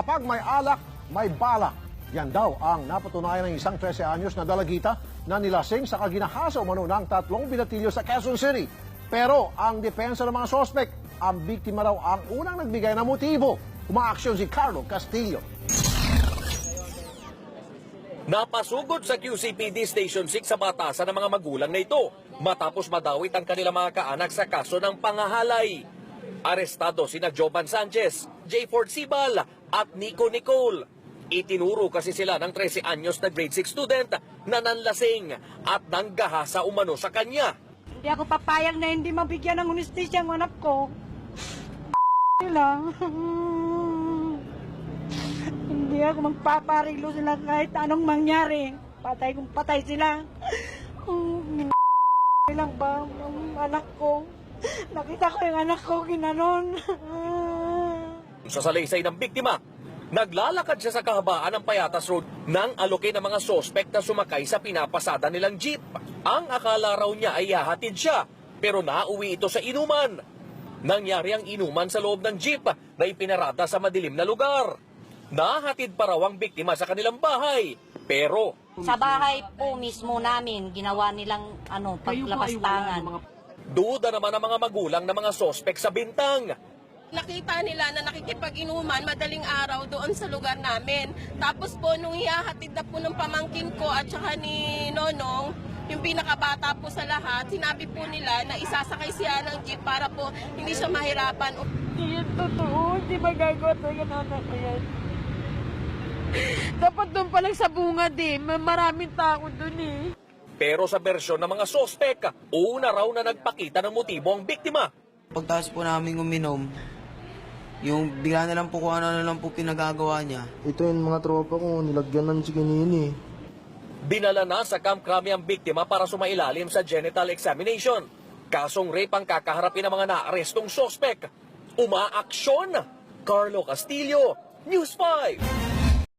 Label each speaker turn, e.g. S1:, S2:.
S1: Kapag may alak, may balak. Yan daw ang napatunayan ng isang 13 anyos na dalagita na nilasing sa kaginahasa umano ng tatlong binatilyo sa Quezon City. Pero ang depensa ng mga sospek, ang biktima raw ang unang nagbigay ng motibo. Umaaksyon si Carlo Castillo.
S2: Napasugod sa QCPD Station 6 sa batasan ng mga magulang na ito matapos madawit ang kanilang mga kaanak sa kaso ng pangahalay. Arestado sina Jovan Sanchez, J. Ford Sibal at Nico Nicole. Itinuro kasi sila ng 13 anyos na grade 6 student na nanlasing at nanggahasa umano sa kanya.
S3: Hindi ako papayag na hindi mabigyan ng honestisya ang anak ko. Nila. hindi ako magpaparilo sila kahit anong mangyari. Patay kung patay sila. lang ba ang anak ko? Nakita ko yung anak ko ginanon.
S2: Sa salaysay ng biktima, naglalakad siya sa kahabaan ng Payatas Road nang alokin ng mga sospek na sumakay sa pinapasada nilang jeep. Ang akala raw niya ay hahatid siya, pero nauwi ito sa inuman. Nangyari ang inuman sa loob ng jeep na ipinarada sa madilim na lugar. Nahatid pa raw ang biktima sa kanilang bahay, pero
S4: Sa bahay po mismo namin, ginawa nilang ano, paglapastangan.
S2: Duda naman ang mga magulang ng mga sospek sa bintang.
S5: Nakita nila na nakikipag-inuman madaling araw doon sa lugar namin. Tapos po, nung ihahatid na po ng pamangkin ko at saka ni Nonong, yung pinakabata po sa lahat, sinabi po nila na isasakay siya ng jeep para po hindi siya mahirapan.
S3: Hindi yan totoo. Hindi magagawa talaga ng anak ko yan. Dapat doon pa lang sa bungad eh. Ma- Maraming tao doon eh.
S2: Pero sa bersyon ng mga sospek, una raw na nagpakita ng motibo ang biktima.
S6: Pagtaas po namin uminom, yung bigla na lang po kung ano na lang po pinagagawa niya.
S7: Ito yung mga tropa ko, nilagyan ng si Kinini.
S2: Dinala na sa Camp Crame ang biktima para sumailalim sa genital examination. Kasong rape ang kakaharapin ng mga naarestong sospek. Umaaksyon! Carlo Castillo, News 5!